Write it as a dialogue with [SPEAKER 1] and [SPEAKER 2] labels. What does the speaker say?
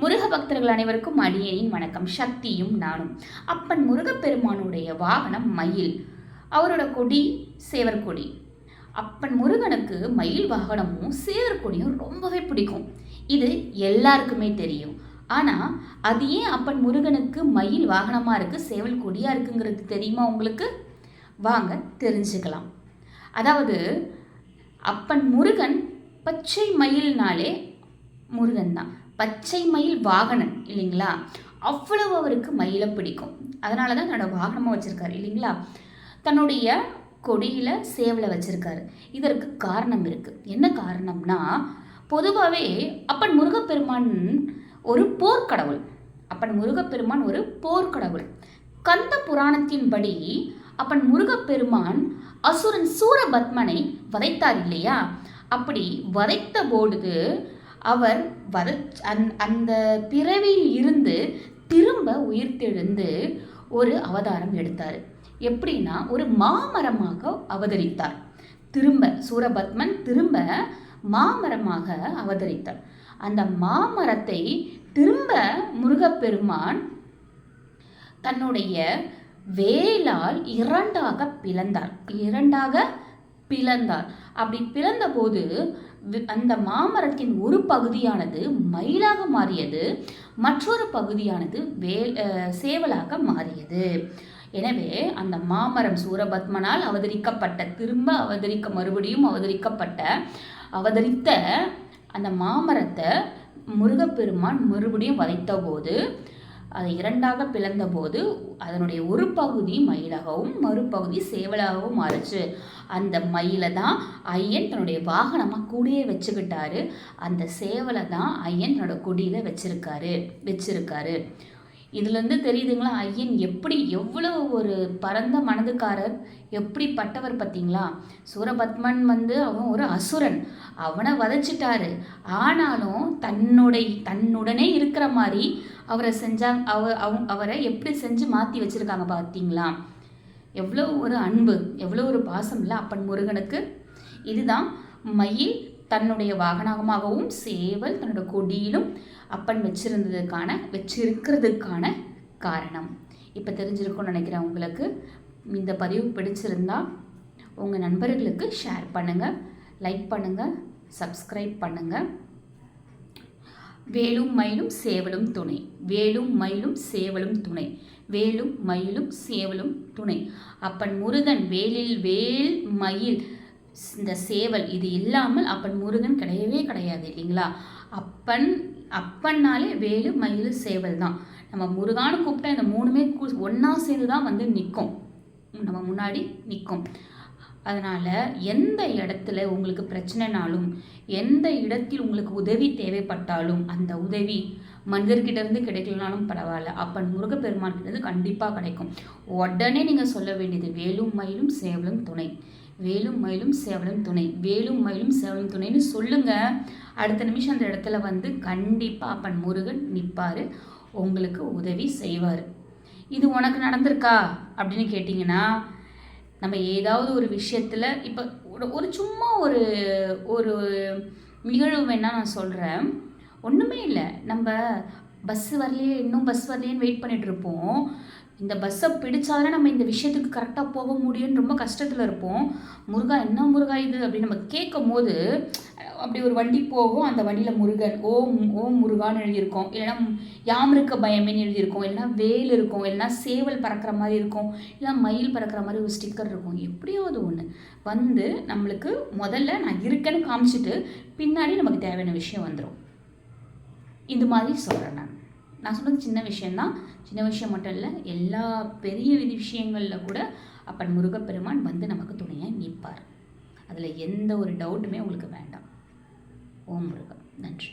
[SPEAKER 1] முருக பக்தர்கள் அனைவருக்கும் அடியேனின் வணக்கம். சக்தியும் நானும் அப்பன் முருகப்பெருமானுடைய வாகனம் மயில். அவரோட கொடி சேவர் கொடி. அப்பன் முருகனுக்கு மயில் வாகனமும் சேவர் கொடியும் ரொம்பவே பிடிக்கும். இது எல்லாருக்குமே தெரியும். ஆனால் அது ஏன் அப்பன் முருகனுக்கு மயில் வாகனமாக இருக்குது சேவல் கொடியாக இருக்குங்கிறது தெரியுமா உங்களுக்கு? வாங்க தெரிஞ்சுக்கலாம். அதாவது அப்பன் முருகன் பச்சை மயில்னாலே முருகன் தான் பச்சை மயில் வாகனன் இல்லைங்களா? அவ்வளவு அவருக்கு மயிலை பிடிக்கும். அதனால தான் தன்னோட வாகனமாக வச்சுருக்காரு இல்லைங்களா? தன்னுடைய கொடியில் சேவலை வச்சுருக்காரு. இதற்கு காரணம் இருக்குது என்ன காரணம்னா பொதுவாகவே அப்பன் முருகப்பெருமான் ஒரு போர்க்கடவுள். அப்பன் முருகப்பெருமான் ஒரு போர்க்கடவுள். கந்த புராணத்தின்படி அப்பன் முருகப்பெருமான் அசுரன் சூரபத்மனை வதைத்தார் இல்லையா? அப்படி வதைத்த பொழுது அவர் வத அந் அந்த பிறவியில் இருந்து திரும்ப உயிர்த்தெழுந்து ஒரு அவதாரம் எடுத்தார். எப்படின்னா ஒரு மாமரமாக அவதரித்தார். திரும்ப சூரபத்மன் திரும்ப மாமரமாக அவதரித்தார். அந்த மாமரத்தை திரும்ப முருகப்பெருமான் தன்னுடைய வேலால் இரண்டாக பிளந்தார். இரண்டாக பிளந்தார். அப்படி பிளந்தபோது போது அந்த மாமரத்தின் ஒரு பகுதியானது மயிலாக மாறியது மற்றொரு பகுதியானது வேல் அஹ், சேவலாக மாறியது. எனவே அந்த மாமரம் சூரபத்மனால் அவதரிக்கப்பட்ட திரும்ப அவதரிக்க மறுபடியும் அவதரிக்கப்பட்ட அவதரித்த அந்த மாமரத்தை முருகப்பெருமான் மறுபடியும் வதைத்த போது அதை இரண்டாக பிளந்தபோது அதனுடைய ஒரு பகுதி மயிலாகவும் மறுபகுதி சேவலாகவும் மாறுச்சு. அந்த மயிலை தான் ஐயன் தன்னுடைய வாகனமாக கூடயே வச்சுக்கிட்டாரு. அந்த சேவலை தான் ஐயன் தன்னோட குடியில் வச்சிருக்காரு வச்சிருக்காரு. இதுலேருந்து தெரியுதுங்களா ஐயன் எப்படி எவ்வளவு ஒரு பரந்த மனதுக்காரர் எப்படிப்பட்டவர் பார்த்தீங்களா? சூரபத்மன் வந்து அவன் ஒரு அசுரன். அவனை வதைச்சிட்டாரு. ஆனாலும் தன்னுடைய தன்னுடனே இருக்கிற மாதிரி அவரை செஞ்சாங்க அவ அவரை எப்படி செஞ்சு மாற்றி வச்சுருக்காங்க பார்த்தீங்களா? எவ்வளோ ஒரு அன்பு எவ்வளோ ஒரு பாசம் இல்லை அப்பன் முருகனுக்கு. இதுதான் மயில் தன்னுடைய வாகனமாகவும் சேவல் தன்னோட கொடியிலும் அப்பன் வச்சிருந்ததுக்கான வச்சிருக்கிறதுக்கான காரணம். இப்போ தெரிஞ்சிருக்கும்னு நினைக்கிறேன் உங்களுக்கு. இந்த பதிவு பிடிச்சிருந்தா உங்கள் நண்பர்களுக்கு ஷேர் பண்ணுங்கள் லைக் பண்ணுங்கள் சப்ஸ்கிரைப் பண்ணுங்கள் வேலும் மயிலும் சேவலும் துணை. வேலும் மயிலும் சேவலும் துணை. வேலும் மயிலும் சேவலும் துணை. அப்பன் முருகன் வேலில் வேல் மயில் இந்த சேவல் இது இல்லாமல் அப்பன் முருகன் கிடையவே கிடையாது இல்லைங்களா? அப்பன் அப்பன்னாலே வேலு மயில் சேவல் தான். நம்ம முருகான்னு கூப்பிட்டா இந்த மூணுமே ஒன்றா சேர்ந்து தான் வந்து நிற்கும் நம்ம முன்னாடி நிற்கும் அதனால் எந்த இடத்துல உங்களுக்கு பிரச்சனைனாலும் எந்த இடத்தில் உங்களுக்கு உதவி தேவைப்பட்டாலும் அந்த உதவி மனிதர்கிட்டேருந்து கிடைக்கலனாலும் பரவாயில்ல. அப்பன் முருகப்பெருமான் இருந்து கண்டிப்பாக கிடைக்கும். உடனே நீங்கள் சொல்ல வேண்டியது வேலும் மயிலும் சேவலும் துணை. வேலும் மயிலும் சேவலும் துணை. வேலும் மயிலும் சேவலும் துணைன்னு சொல்லுங்கள் அடுத்த நிமிஷம் அந்த இடத்துல வந்து கண்டிப்பாக அப்பன் முருகன் நிற்பார் உங்களுக்கு உதவி செய்வார். இது உனக்கு நடந்திருக்கா? அப்படின்னு கேட்டிங்கன்னா நம்ம ஏதாவது ஒரு விஷயத்தில் இப்போ ஒரு ஒரு சும்மா ஒரு ஒரு நிகழ்வு வேணால் நான் சொல்கிறேன் ஒன்றுமே இல்லை. நம்ம பஸ்ஸு வரலையே இன்னும் பஸ் வரலையேன்னு வெயிட் பண்ணிட்டு இருப்போம். இந்த பஸ்ஸை பிடிச்சாதான் நம்ம இந்த விஷயத்துக்கு கரெக்டாக போக முடியும்னு ரொம்ப கஷ்டத்தில் இருப்போம். முருகா என்ன முருகா இது? அப்படின்னு நம்ம கேட்கும் போது அப்படி ஒரு வண்டி போகும் அந்த வண்டியில் முருகன் ஓம் ஓம் முருகான்னு எழுதியிருக்கோம். இல்லைன்னா யாமிருக்க பயமேன்னு எழுதியிருக்கோம். இல்லைன்னா வேல் இருக்கும். இல்லைன்னா சேவல் பறக்கிற மாதிரி இருக்கும். இல்லைன்னா மயில் பறக்கிற மாதிரி ஒரு ஸ்டிக்கர் இருக்கும். எப்படியாவது ஒன்று வந்து நம்மளுக்கு முதல்ல நான் இருக்கேன்னு காமிச்சிட்டு பின்னாடி நமக்கு தேவையான விஷயம் வந்துடும் இது மாதிரி சொல்கிறேன் நான். நான் சொன்னது சின்ன விஷயந்தான் சின்ன விஷயம் மட்டும் இல்லை எல்லா பெரிய விஷயங்களில் கூட அப்பன் முருகப்பெருமான் வந்து நமக்கு துணையாக நிற்பார். அதில் எந்த ஒரு டவுட்டுமே உங்களுக்கு வேண்டாம். ஓம் முருகன் நன்றி